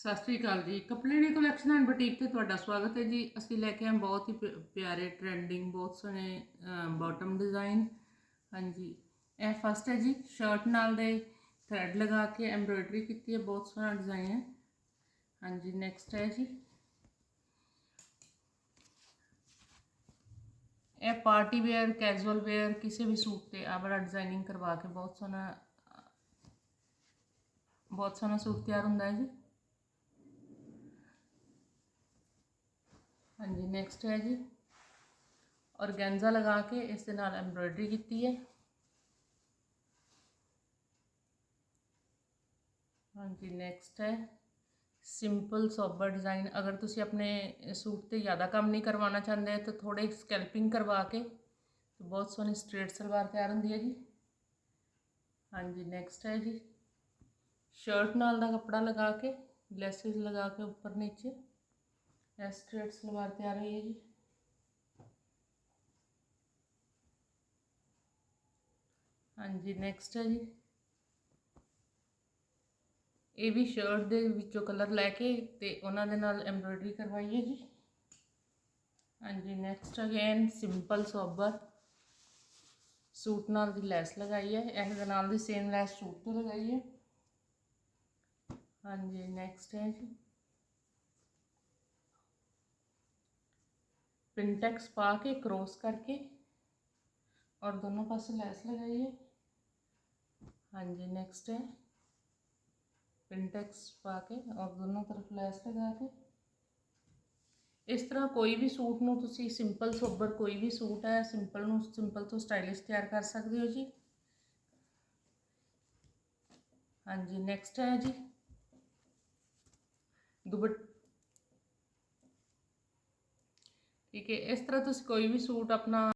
ਸਤਿ ਸ਼੍ਰੀ ਅਕਾਲ ਜੀ। ਕਪੜੇ ਦੀ ਕਲੈਕਸ਼ਨ ਐਂਡ ਬੁਟੀਕ ਤੇ ਤੁਹਾਡਾ ਸਵਾਗਤ ਹੈ ਜੀ। ਅਸੀਂ ਲੈ ਕੇ ਆਏ ਬਹੁਤ ਹੀ ਪ- ਪਿਆਰੇ ਟ੍ਰੈਂਡਿੰਗ ਬਹੁਤ ਸੋਹਣੇ ਬਾਟਮ ਡਿਜ਼ਾਈਨ ਹਾਂਜੀ, ਇਹ ਫਸਟ ਹੈ ਜੀ ਸ਼ਰਟ ਨਾਲ ਦੇ ਥਰੈਡ ਲਗਾ ਕੇ ਐਮਬ੍ਰੋਇਡਰੀ ਕੀਤੀ ਹੈ। ਬਹੁਤ ਸੋਹਣਾ ਡਿਜ਼ਾਈਨ ਹੈ। ਹਾਂਜੀ ਨੈਕਸਟ ਹੈ ਜੀ। ਇਹ ਪਾਰਟੀ ਵੇਅਰ ਕੈਜੂਅਲ ਵੇਅਰ ਕਿਸੇ ਵੀ ਸੂਟ ਤੇ ਆਹ ਵਾਲਾ ਡਿਜ਼ਾਈਨਿੰਗ ਕਰਵਾ ਕੇ ਬਹੁਤ ਸੋਹਣਾ ਬਹੁਤ ਸੋਹਣਾ ਸੂਟ ਤਿਆਰ ਹੁੰਦਾ ਹੈ ਜੀ। ਹਾਂਜੀ ਨੈਕਸਟ ਹੈ ਜੀ ਔਰਗੈਂਜ਼ਾ ਲਗਾ ਕੇ ਇਸ ਦੇ ਨਾਲ ਐਮਬ੍ਰੋਇਡਰੀ ਕੀਤੀ ਹੈ ਹਾਂਜੀ ਨੈਕਸਟ ਹੈ ਸਿੰਪਲ ਸੋਬਰ ਡਿਜ਼ਾਈਨ ਅਗਰ ਤੁਸੀਂ ਆਪਣੇ ਸੂਟ ਤੇ ਜ਼ਿਆਦਾ ਕੰਮ ਨਹੀਂ ਕਰਵਾਉਣਾ ਚਾਹੁੰਦੇ ਤਾਂ ਥੋੜੇ ਸਕੈਲਪਿੰਗ ਕਰਵਾ ਕੇ ਤੇ ਬਹੁਤ ਸੋਹਣੀ ਸਟ੍ਰੇਟ ਸਲਵਾਰ ਤਿਆਰ ਹੁੰਦੀ ਹੈ ਜੀ ਹਾਂਜੀ ਨੈਕਸਟ ਹੈ ਜੀ ਸ਼ਰਟ ਨਾਲ ਦਾ ਕੱਪੜਾ ਲਗਾ ਕੇ ਲੈਸਿਸ ਲਗਾ ਕੇ ਉੱਪਰ ਨੀਚੇ ਇਹ ਸਟ੍ਰੇਟ ਸਲਵਾਰ ਤਿਆਰ ਹੋਈ ਹੈ ਜੀ। ਹਾਂਜੀ ਨੈਕਸਟ ਹੈ ਜੀ। ਇਹ ਵੀ ਸ਼ਰਟ ਦੇ ਵਿੱਚੋਂ ਕਲਰ ਲੈ ਕੇ ਤੇ ਉਹਨਾਂ ਦੇ ਨਾਲ ਐਮਬ੍ਰੋਇਡਰੀ ਕਰਵਾਈ ਹੈ ਜੀ। ਹਾਂਜੀ next again simple sober suit ਨਾਲ ਦੀ ਲੈਸ ਲਗਾਈ ਹੈ। ਇਸ ਦੇ ਨਾਲ ਦੀ ਸੇਮ ਲੈਸ ਸੂਟ ਤੇ ਲਗਾਈ ਹੈ। ਹਾਂਜੀ ਨੈਕਸਟ ਹੈ ਜੀ। ਪਿੰਟੈਕਸ ਪਾ ਕੇ ਕ੍ਰੋਸ ਕਰਕੇ और दोनों पासे लैस लगाइए हाँ जी नेक्स्ट है पिंटेक्स पा के और दोनों तरफ लैस लगा के ਇਸ ਤਰ੍ਹਾਂ ਕੋਈ ਵੀ ਸੂਟ ਨੂੰ ਤੁਸੀਂ ਸਿੰਪਲ ਸੋਬਰ ਕੋਈ ਵੀ ਸੂਟ ਹੈ ਸਿੰਪਲ ਨੂੰ ਸਿੰਪਲ ਤੋਂ ਸਟਾਈਲਿਸ਼ ਤਿਆਰ ਕਰ ਸਕਦੇ ਹੋ ਜੀ ਹਾਂਜੀ ਨੈਕਸਟ ਹੈ ਜੀ ਦੁਪਟ ਠੀਕ ਹੈ ਇਸ ਤਰ੍ਹਾਂ ਤੁਸੀਂ ਕੋਈ ਵੀ ਸੂਟ ਆਪਣਾ